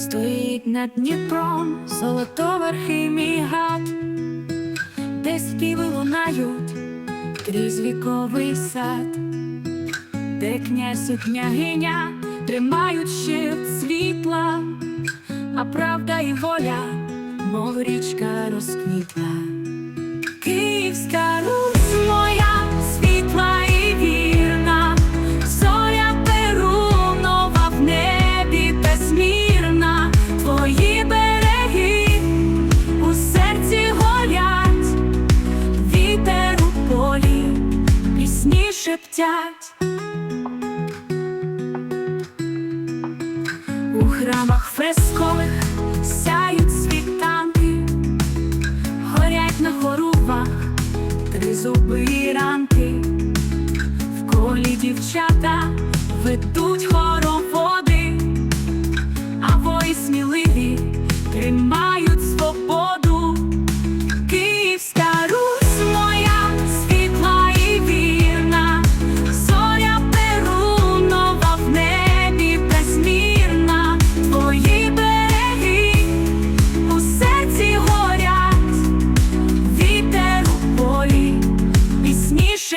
Стоїть над Дніпром золотоверхий мій гад, де співи лунають крізь віковий сад, де князь і княгиня тримають щит світла, а правда і воля, мов річка розквітла. Київська шептять. У храмах фрескових сяють світанки, горять на хорубах три зуби і ранки, в колі дівчата ведуть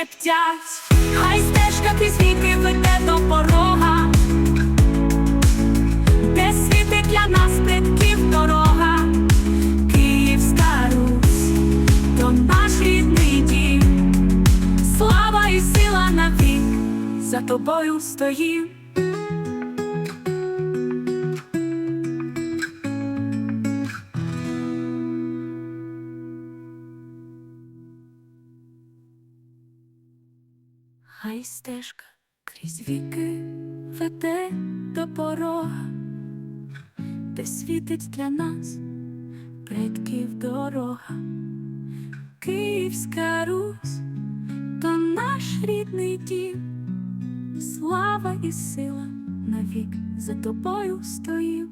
шептять, хай стежка крізь віки веде до порога, де світить для нас предків дорога, Київська Русь, то наш рідний дім, слава і сила навік, за тобою стоїм. Хай стежка крізь віки веде до порога, де світить для нас предків дорога. Київська Русь, то наш рідний дім, слава і сила навік за тобою стоїм.